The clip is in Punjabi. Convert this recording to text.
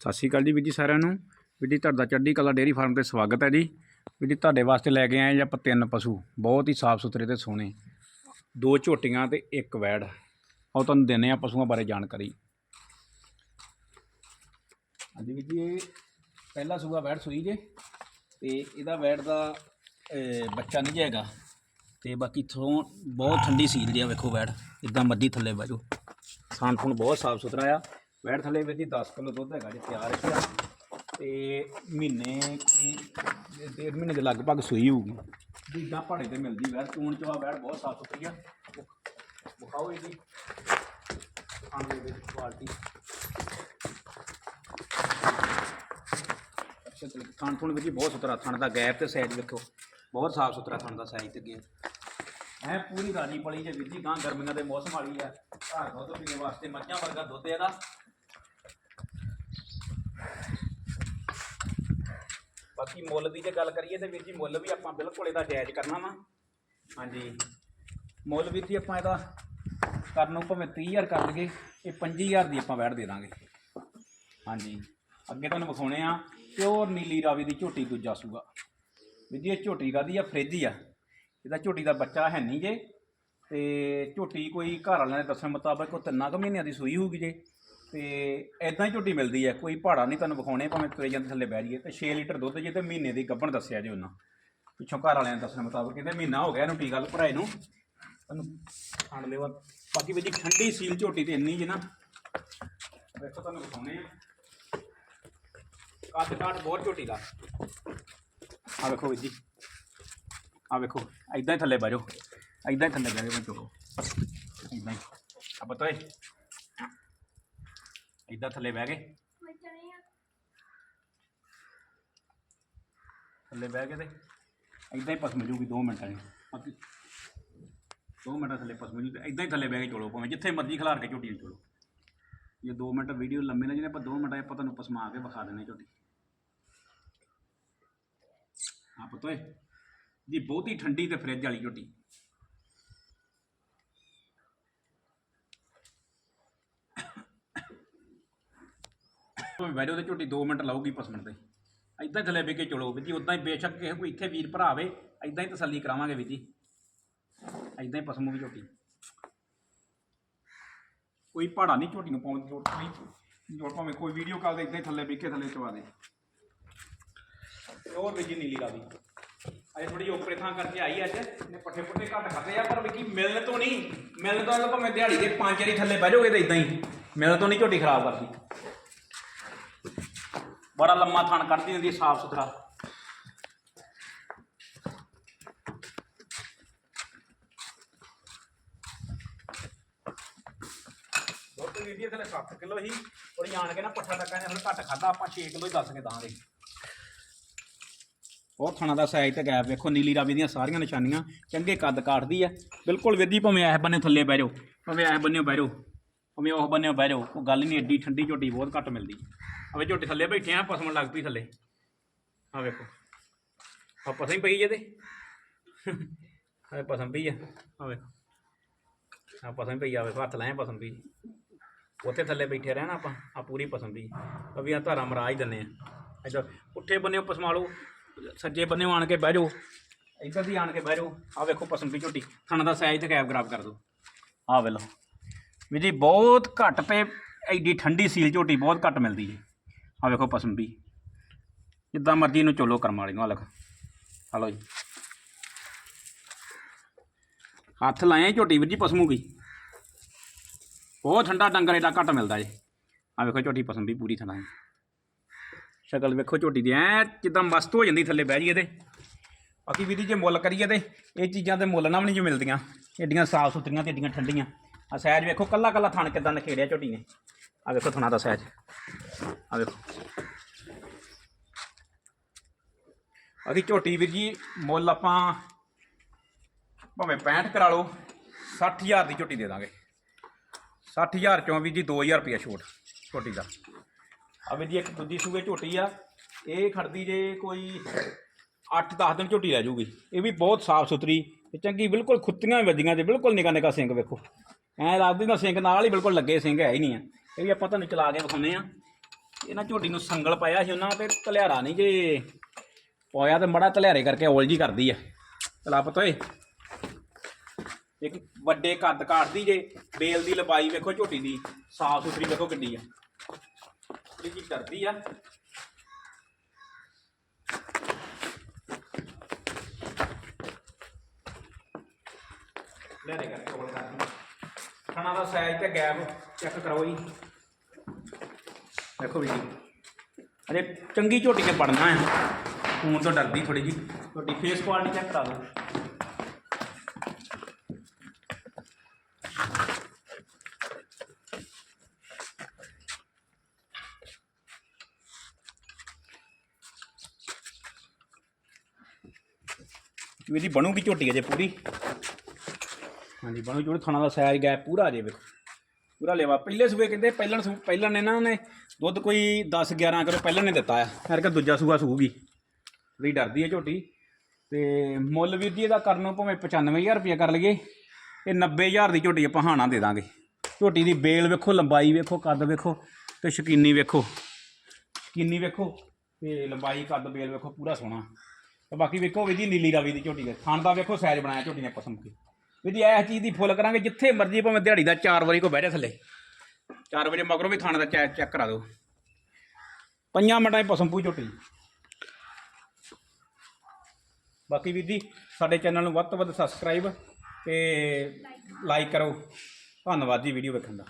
ਸਤਿ ਸ਼੍ਰੀ ਅਕਾਲ ਜੀ ਵੀਰ ਜੀ ਸਾਰਿਆਂ ਨੂੰ। ਵੀਰ ਜੀ ਤੁਹਾਡਾ ਚੜ੍ਹਦੀ ਕਲਾ ਡੇਅਰੀ ਫਾਰਮ ਤੇ ਸਵਾਗਤ ਹੈ ਜੀ। ਵੀਰ ਜੀ ਤੁਹਾਡੇ ਵਾਸਤੇ ਲੈ ਕੇ ਆਏ ਜੀ ਆਪਾਂ ਤਿੰਨ ਪਸ਼ੂ, ਬਹੁਤ ਹੀ ਸਾਫ਼ ਸੁਥਰੇ ਤੇ ਸੋਹਣੇ। ਦੋ ਝੋਟੀਆਂ ਤੇ ਇੱਕ ਵੈੜ। ਆਓ ਤੁਹਾਨੂੰ ਦਿੰਨੇ ਆ ਪਸ਼ੂਆਂ ਬਾਰੇ ਜਾਣਕਾਰੀ। ਹਾਂਜੀ ਵੀਰ ਜੀ, ਇਹ ਪਹਿਲਾ ਸੂਆ ਵੈੜ ਸੂਈ ਜੇ ਤੇ ਇਹਦਾ ਵੈੜ ਦਾ ਬੱਚਾ ਨਹੀਂ ਹੈਗਾ। ਤੇ ਬਾਕੀ ਥੋਂ ਬਹੁਤ ਠੰਡੀ ਸੀਲ ਜੀ ਆ ਵੇਖੋ ਵੈੜ, ਇਦਾਂ ਮੱਦੀ ਥੱਲੇ ਬਾਜੋ ਸਾਨ ਫੁਣ ਬਹੁਤ ਸਾਫ਼ ਸੁਥਰਾ ਆ। ਵੈੜ ਥੱਲੇ ਵਿੱਚ ਹੀ 10 ਕਿਲੋ ਦੁੱਧ ਹੈਗਾ ਜੀ ਤਿਆਰ ਹੈ ਤੇ ਮਹੀਨੇ ਕੀ ਡੇਢ ਮਹੀਨੇ ਦੇ ਲਗਭਗ ਸੂਈ ਹੋਊਗੀ। ਜਿੱਦਾਂ ਪਹਾੜੇ ਤੇ ਮਿਲਦੀ ਵੈੜ ਚੂਣ ਚਵਾ ਵੈੜ ਬਹੁਤ ਸਾਫ਼ ਸੁਥਰੀ ਆ। ਵਿਖਾਓ ਇਹਦੀ। ਦੇ ਵਿੱਚ ਕੁਆਲਿਟੀ ਅੱਛਾ, ਤੇ ਥਣ ਥਣ ਵਿੱਚ ਬਹੁਤ ਸੁਥਰਾ ਥਣ ਦਾ ਗੈਪ ਤੇ ਸਾਈਜ਼ ਵੇਖੋ। ਬਹੁਤ ਸਾਫ਼ ਸੁਥਰਾ ਥਣ ਦਾ ਸਾਈਜ਼ ਤੇ ਗਿਆ ਐ ਪੂਰੀ ਰਾਜੀ ਪਲੀ ਜੇ ਵਿੱਧੀ ਗਾਂ ਗਰਮੀਆਂ ਦੇ ਮੌਸਮ ਵਾਲੀ ਆ। ਘਰ ਦੁੱਧ ਪੀਣ ਵਾਸਤੇ ਮੱਝਾਂ ਵਰਗਾ ਦੁੱਧ ਇਹਦਾ। ਬਾਕੀ ਮੁੱਲ ਦੀ ਜੇ ਗੱਲ ਕਰੀਏ ਤੇ ਵੀਰ ਜੀ, ਮੁੱਲ ਵੀ ਆਪਾਂ ਬਿਲਕੁਲ ਇਹਦਾ ਜਾਇਜ਼ ਕਰਨਾ ਵਾ। ਹਾਂਜੀ। ਮੁੱਲ ਵੀਰ ਜੀ ਆਪਾਂ ਇਹਦਾ ਕਰਨ ਨੂੰ ਭਾਵੇਂ 30000 ਕਰ ਲਈਏ, ਇਹ 25000 ਦੀ ਆਪਾਂ ਵੈਟ ਦੇ ਦਾਂਗੇ। ਹਾਂਜੀ। ਅੱਗੇ ਤੁਹਾਨੂੰ ਵਿਖਾਉਣੇ ਆ, ਪਿਓਰ ਨੀਲੀ ਰਾਵੀ ਦੀ ਝੋਟੀ ਦੂਜਾ ਸੂਗਾ ਵੀਰ ਜੀ ਇਹ ਝੋਟੀ ਕਾਦੀ ਆ? ਫ੍ਰਿਜ ਹੀ ਆ। ਇਹਦਾ ਝੋਟੀ ਦਾ ਬੱਚਾ ਹੈ ਨਹੀਂ ਜੇ। ਤੇ ਝੋਟੀ ਕੋਈ ਘਰ ਵਾਲਿਆਂ ਦੇ ਦੱਸਣ ਮੁਤਾਬਕ ਉਹ ਤਿੰਨਾਂ ਕੁ ਮਹੀਨਿਆਂ ਦੀ ਸੂਈ ਹੋਊਗੀ ਜੇ। ਤੇ ਐਦਾਂ ਹੀ ਝੋਟੀ ਮਿਲਦੀ ਹੈ, ਕੋਈ ਪਹਾੜਾ ਨਹੀਂ ਤੁਹਾਨੂੰ ਵਿਖਾਉਣੇ, ਭਾਵੇਂ ਤੁਰੇ ਜਾਂਦੇ ਥੱਲੇ ਬਹਿ ਜਾਈਏ, ਤੇ 6 ਲੀਟਰ ਦੁੱਧ ਜੇ ਤੇ ਮਹੀਨੇ ਦੀ ਗੱਭਣ ਦੱਸਿਆ ਜੇ ਉਹਨਾਂ। ਪਿੱਛੋਂ ਘਰ ਵਾਲਿਆਂ ਨੇ ਦੱਸਣ ਮੁਤਾਬਕ ਕਹਿੰਦੇ ਮਹੀਨਾ ਹੋ ਗਿਆ ਇਹਨੂੰ ਟੀਕਾ ਭਰਾਏ ਨੂੰ। ਤੁਹਾਨੂੰ ਖਾਣ ਦੇ ਬਾਅਦ, ਬਾਕੀ ਵੀ ਜੀ ਠੰਡੀ ਸੀਲ ਝੋਟੀ ਤੇ ਇੰਨੀ ਜੀ ਨਾ ਵੇਖੋ ਤੁਹਾਨੂੰ ਵਿਖਾਉਣੇ ਆ। ਕੱਦ ਕਾਠ ਬਹੁਤ ਝੋਟੀ ਦਾ। ਆ ਵੇਖੋ ਵੀਰ ਜੀ। ਆ ਵੇਖੋ ਐਦਾਂ ਹੀ ਥੱਲੇ ਬਹਿ ਜਾਓ। ਐਦਾਂ ਹੀ ਥੱਲੇ ਬਹਿ ਜਾਓ ਚਲੋ ਐਦਾਂ ਹੀ। ਆ ਪਤਾ ਹੈ ਥੱਲੇ ਬਹਿ ਗਏ ਥੱਲੇ ਬਹਿ ਕੇ ਤੇ ਐਦਾਂ ਹੀ ਪਸ ਜੂਗੀ 2 ਮਿੰਟਾਂ ਦੀ ਬਾਕੀ 2 ਮਿੰਟਾਂ ਥੱਲੇ ਪਸਮ ਜੂ ਐਦਾਂ ਹੀ ਥੱਲੇ ਬਹਿ ਕੇ ਚੋਲੋ ਭਾਵੇਂ, ਜਿੱਥੇ ਮਰਜ਼ੀ ਖਿਲਾਰ ਕੇ ਝੋਟੀ ਨੂੰ ਚੋਲੋ। ਜੇ 2 ਮਿੰਟ ਵੀਡੀਓ ਲੰਮੇ ਨਾ ਜਿਹਨੇ, ਆਪਾਂ 2 ਮਿੰਟਾਂ 'ਚ ਆਪਾਂ ਤੁਹਾਨੂੰ ਪਸਮਾ ਕੇ ਵਿਖਾ ਦਿੰਦੇ ਝੋਟੀ। ਆ ਪਤਾ ਹੈ ਜੀ ਬਹੁਤੀ ਠੰਡੀ ਤੇ ਫ੍ਰਿਜ ਵਾਲੀ ਝੋਟੀ। ਬਹਿ ਜਾਓ ਤੇ ਝੋਟੀ 2 ਮਿੰਟ ਲਾਊਗੀ ਪਸਮਣ ਤੇ। ਐਦਾਂ ਹੀ ਥੱਲੇ ਬਹਿ ਕੇ ਚਲੋ ਵੀ ਜੀ ਉਦਾਂ ਹੀ ਬੇਸ਼ੱਕ ਕਿਸੇ ਕੋਈ ਇੱਥੇ ਵੀਰ ਭਰਾ ਆਵੇ ਐਦਾਂ ਹੀ ਤਸੱਲੀ ਕਰਾਵਾਂਗੇ ਵੀ ਜੀ। ਐਦਾਂ ਹੀ ਪਸਮੂਗੀ ਝੋਟੀ। ਕੋਈ ਪਹਾੜਾ ਨਹੀਂ ਝੋਟੀ ਨੂੰ ਪਾਉਣ ਦੀ ਜ਼ਰੂਰਤ ਨਹੀਂ। ਜੋੜ ਭਾਵੇਂ ਕੋਈ ਵੀਡੀਓ ਕਾਲ ਦੇ ਇਦਾਂ ਹੀ ਥੱਲੇ ਬਹਿ ਥੱਲੇ ਚਵਾ ਦੇ। ਹੋਰ ਵੀ ਜੀ ਨੀਲੀ ਰਾਵੀ ਅਜੇ ਥੋੜੀ ਓਪਰੇ ਥਾਂ ਕਰਕੇ ਆਈ ਅੱਜ। ਨੇ ਪੱਠੇ ਪੁੱਠੇ ਘੱਟ ਖਾਦੇ ਆ, ਪਰ ਵੀ ਕੀ ਮਿਲਣ ਤੋਂ ਨਹੀਂ। ਮਿਲਣ ਤੋਂ ਭਾਵੇਂ ਦਿਹਾੜੀ ਦੇ ਪੰਜ ਵਾਰੀ ਥੱਲੇ ਬਹਿ ਜਾਓਗੇ ਤਾਂ ਇਦਾਂ ਹੀ। ਮਿਲਣ ਤੋਂ ਨਹੀਂ ਝੋਟੀ ਖਰਾਬ ਕਰਦੀ। ਬੜਾ ਲੰਮਾ ਥਣ ਕੱਢਦੀ ਹੁੰਦੀ ਸਾਫ਼ ਸੁਥਰਾ। ਦੁੱਧ ਵੀ ਦੀ ਥਲੇ 7 ਕਿਲੋ ਹੀ ਥੋੜੀ ਆਣ ਕੇ ਨਾ ਪੱਠਾ ਟੱਕਾ ਨੇ ਥੋੜਾ ਘੱਟ ਖਾਦਾ ਆਪਾਂ 6 ਕਿਲੋ ਹੀ ਦੱਸ ਕੇ ਦਾਂਗੇ। ਉਹ ਥਣਾ ਦਾ ਸਾਈਜ਼ ਤੇ ਗੈਪ ਵੇਖੋ ਨੀਲੀ ਰਾਵੀ ਦੀਆਂ ਸਾਰੀਆਂ ਨਿਸ਼ਾਨੀਆਂ ਚੰਗੇ ਕੱਦ ਕਾਟਦੀ ਆ। ਬਿਲਕੁਲ ਵਿਧੀ ਭਾਵੇਂ ਐਸ ਬੰਨੇ ਥੱਲੇ ਬਹਿ ਜਾਓ ਭਾਵੇਂ ਐਸ ਬੰਨੇ ਬਹਿ ਜਾਓ ਭਾਵੇਂ ਉਹ ਬੰਨੇ ਬਹਿ ਜਾਓ ਉਹ ਗੱਲ ਨਹੀਂ ਏਡੀ ਠੰਡੀ ਝੋਟੀ ਬਹੁਤ ਘੱਟ ਮਿਲਦੀ। ਅਵੇ ਝੋਟੀ ਥੱਲੇ ਬੈਠੇ ਆ ਪਸਮਣ ਲੱਗ ਪਈ ਥੱਲੇ। ਆ ਵੇਖੋ। ਆ ਪਸਮ ਪਈ ਜੇ ਤੇ। ਆ ਪਸਮ ਪਈ ਆ। ਆ ਵੇਖੋ। ਆ ਪਸਮ ਪਈ ਆ, ਵੇਖੋ, ਹੱਥ ਲਾਏ ਪਸਮ ਪਈ। ਉੱਥੇ ਥੱਲੇ ਬੈਠੇ ਰਹਿਣਾ ਆਪਾਂ ਆ ਪੂਰੀ ਪਸਮ ਪਈ। ਅਭੀ ਆ ਧਾਰਾ ਮਰਾ ਹੀ ਦਿੰਨੇ ਆ। ਇੱਧਰ ਪੁੱਠੇ ਬੰਨੇ ਪਸਮਾ ਲਓ ਸੱਜੇ ਬੰਨੇ ਆਣ ਕੇ ਬਹਿ ਜਾਓ। ਇੱਧਰ ਦੀ ਆਣ ਕੇ ਬਹਿ ਜਾਓ। ਆ ਵੇਖੋ ਪਸਮ ਪਈ ਝੋਟੀ। ਥਣ ਦਾ ਸਾਈਜ਼ ਤੇ ਕੈਬ ਗ੍ਰਾਫ ਕਰ ਦਿਓ ਆ ਵੇ ਲਓ ਵੀ ਜੀ, ਬਹੁਤ ਘੱਟ ਤੇ ਐਡੀ ਠੰਡੀ ਸੀਲ ਝੋਟੀ ਬਹੁਤ ਘੱਟ ਮਿਲਦੀ ਜੀ ਆ ਵੇਖੋ ਪਸੰਬੀ ਜਿੱਦਾਂ ਮਰਜ਼ੀ ਇਹਨੂੰ ਚੋਲੋ ਕਰਮ ਵਾਲੀ ਨੂੰ ਆ ਲਿਖ ਜੀ। ਹੱਥ ਲਾਏ ਝੋਟੀ ਵੀਰ ਜੀ ਪਸਮੂਗੀ। ਬਹੁਤ ਠੰਡਾ ਡੰਗਰ ਏਡਾ ਘੱਟ ਮਿਲਦਾ ਜੇ। ਆ ਵੇਖੋ ਝੋਟੀ ਪਸੰਬੀ ਪੂਰੀ ਥਣਾ ਸ਼ਕਲ ਵੇਖੋ ਝੋਟੀ ਦੀ, ਐ ਜਿੱਦਾਂ ਮਸਤ ਹੋ ਜਾਂਦੀ ਥੱਲੇ ਬਹਿ ਜਾਈਏ ਤੇ। ਬਾਕੀ ਵੀਰ ਜੀ ਜੇ ਮੁੱਲ ਕਰੀਏ ਤੇ, ਇਹ ਚੀਜ਼ਾਂ ਤੇ ਮੁੱਲ ਨਾ ਵੀ ਨਹੀਂ ਜੋ ਮਿਲਦੀਆਂ। ਏਡੀਆਂ ਸਾਫ਼ ਸੁਥਰੀਆਂ ਤੇ ਏਡੀਆਂ ਠੰਡੀਆਂ। ਆ ਸਹਿਜ ਵੇਖੋ ਕੱਲਾ ਕੱਲਾ ਥਣ ਕਿਦਾਂ ਨਖੇੜਿਆ ਝੋਟੀ ਨੇ। ਆ ਵੇਖੋ ਥਣਾ ਦਾ ਸਹਿਜ ਆ ਵੇਖੋ। ਅਸੀਂ ਝੋਟੀ ਵੀਰ ਜੀ, ਮੁੱਲ ਆਪਾਂ ਭਾਵੇਂ 65 ਕਰਾ ਲਓ 60000 ਦੀ ਝੋਟੀ ਦੇ ਦਾਂਗੇ। 60000 ਚੋਂ ਵੀ ਜੀ 2000 ਰੁਪਇਆ ਛੋਟ ਝੋਟੀ ਦਾ। ਆ ਵੀਰ ਜੀ, ਇੱਕ ਦੂਜੀ ਸੂਏ ਝੋਟੀ ਆ। ਇਹ ਖੜਦੀ ਜੇ ਕੋਈ 8-10 ਦਿਨ ਝੋਟੀ ਰਹਿ ਜੂਗੀ। ਇਹ ਵੀ ਬਹੁਤ ਸਾਫ਼ ਸੁਥਰੀ ਤੇ ਚੰਗੀ, ਬਿਲਕੁਲ ਖੁੱਤੀਆਂ ਵੀ ਵੱਜੀਆਂ ਤੇ ਬਿਲਕੁਲ ਨਿਕਾ ਨਿਕਾ ਸਿੰਘ ਵੇਖੋ। ਐਂ ਲੱਗਦੀ ਨਾ ਸਿੰਘ ਨਾਲ ਹੀ ਬਿਲਕੁਲ ਲੱਗੇ ਸਿੰਘ ਹੈ ਹੀ ਨਹੀਂ ਆ। ਇਹ ਵੀ ਆਪਾਂ ਤੁਹਾਨੂੰ ਚਲਾ ਕੇ ਵਿਖਾਉਂਦੇ ਆ ਇਹਨਾਂ ਝੋਟੀ ਨੂੰ ਸੰਗਲ ਪਾਇਆ ਸੀ ਉਹਨਾਂ ਤੇ ਤਲਿਆਰਾ ਨਹੀਂ ਜੇ ਪੋਇਆ ਤੇ ਮੜਾ ਤਲਿਆਰੇ ਕਰਕੇ ਔਲ ਜੀ ਕਰਦੀ ਆ। ਚਲਾ ਪਤੋਏ ਇੱਕ ਵੱਡੇ ਕੱਦ ਕਾਟਦੀ ਜੇ, ਬੇਲ ਦੀ ਲੰਬਾਈ ਵੇਖੋ ਝੋਟੀ ਦੀ, ਸਾਫ਼ ਸੁਥਰੀ ਵੇਖੋ ਕਿੱਡੀ ਆ। ਇਹ ਕੀ ਕਰਦੀ ਆ ਲੈ ਦੇ ਕਰਕੇ ਔਲ ਕਰਦੀ ਖਾਣਾ ਦਾ ਸਾਈਜ਼ ਤੇ ਗੈਪ ਚੈੱਕ ਕਰੋ ਜੀ। ਦੇਖੋ ਵੀ ਜੀ। ਅਜੇ ਚੰਗੀ ਝੋਟੀ ਨੇ ਪੜਨਾ ਹੈ ਖੂਨ ਤੋਂ ਡਰਦੀ ਥੋੜੀ ਜੀ ਤੁਹਾਡੀ ਫੇਸ ਕੁਆਲਿਟੀ ਚੈੱਕ ਕਰਾ ਲਓ ਇਹਦੀ ਬਣੂਗੀ ਝੋਟੀ ਅਜੇ ਪੂਰੀ। ਹਾਂਜੀ, ਬਣੂ ਝੋਟੀ ਥਾਣਾ ਦਾ ਸਾਈਜ਼ ਗੈਪ ਪੂਰਾ ਅਜੇ ਵੇਖੋ। ਪੂਰਾ ਲੇਵਾ। ਪਹਿਲੇ ਸੂਏ ਕਹਿੰਦੇ, ਪਹਿਲਣ ਸੂ ਪਹਿਲਣ ਨੇ ਨਾ ਉਹਨੇ ਦੁੱਧ ਕੋਈ 10 11 ਕਿਲੋ ਪਹਿਲਣ ਨੇ ਦਿੱਤਾ ਆ। ਫਿਰ ਕਿ ਦੂਜਾ ਸੂਆ ਸੂਗੀ ਥੋੜੀ ਡਰਦੀ ਹੈ ਝੋਟੀ। ਤੇ ਮੁੱਲ ਵੀਰ ਜੀ, ਇਹਦਾ ਕਰਨ ਨੂੰ ਭਾਵੇਂ 95000 ਰੁਪਏ ਕਰ ਲਈਏ। ਇਹ 90000 ਦੀ ਝੋਟੀ ਆਪਾਂ ਹਾਣਾ ਦੇ ਦਾਂਗੇ। ਝੋਟੀ ਦੀ ਬੇਲ ਵੇਖੋ, ਲੰਬਾਈ ਵੇਖੋ, ਕੱਦ ਵੇਖੋ ਤੇ ਸ਼ਕੀਨੀ ਵੇਖੋ। ਸ਼ਕੀਨੀ ਵੇਖੋ ਤੇ ਲੰਬਾਈ, ਕੱਦ, ਬੇਲ ਵੇਖੋ, ਪੂਰਾ ਸੋਹਣਾ। ਤੇ ਬਾਕੀ ਵੇਖੋ ਵੀ ਜੀ ਨੀਲੀ ਰਾਵੀ ਦੀ ਝੋਟੀ ਦੇ। ਥਣ ਦਾ ਵੇਖੋ ਸਾਈਜ਼ ਬਣਾਇਆ ਝੋਟੀ ਨੇ ਪਸੰਦ ਕੀ। ਵੀ ਜੀ ਇਹ ਚੀਜ਼ ਦੀ ਫੁੱਲ ਕਰਾਂਗੇ, ਜਿੱਥੇ ਮਰਜ਼ੀ ਭਾਵੇਂ ਦਿਹਾੜੀ ਦਾ 4 ਵਾਰੀ ਕੋ ਬਹਿ ਜਾ ਥੱਲੇ। 4 ਵਜੇ ਮਗਰੋਂ ਵੀ ਥਾਣੇ ਦਾ ਚੈੱਕ ਚੈੱਕ ਕਰਾ ਦਿਓ। ਪੰਜਾਂ ਮਿੰਟਾਂ 'ਚ ਪਸੰਦ ਪੂ ਝੋਟੀ ਬਾਕੀ ਵੀਰ ਜੀ, ਸਾਡੇ ਚੈਨਲ ਨੂੰ ਵੱਧ ਤੋਂ ਵੱਧ ਸਬਸਕ੍ਰਾਈਬ ਤੇ ਲਾਈਕ ਕਰੋ। ਧੰਨਵਾਦ ਜੀ ਵੀਡੀਓ ਵੇਖਣ ਦਾ।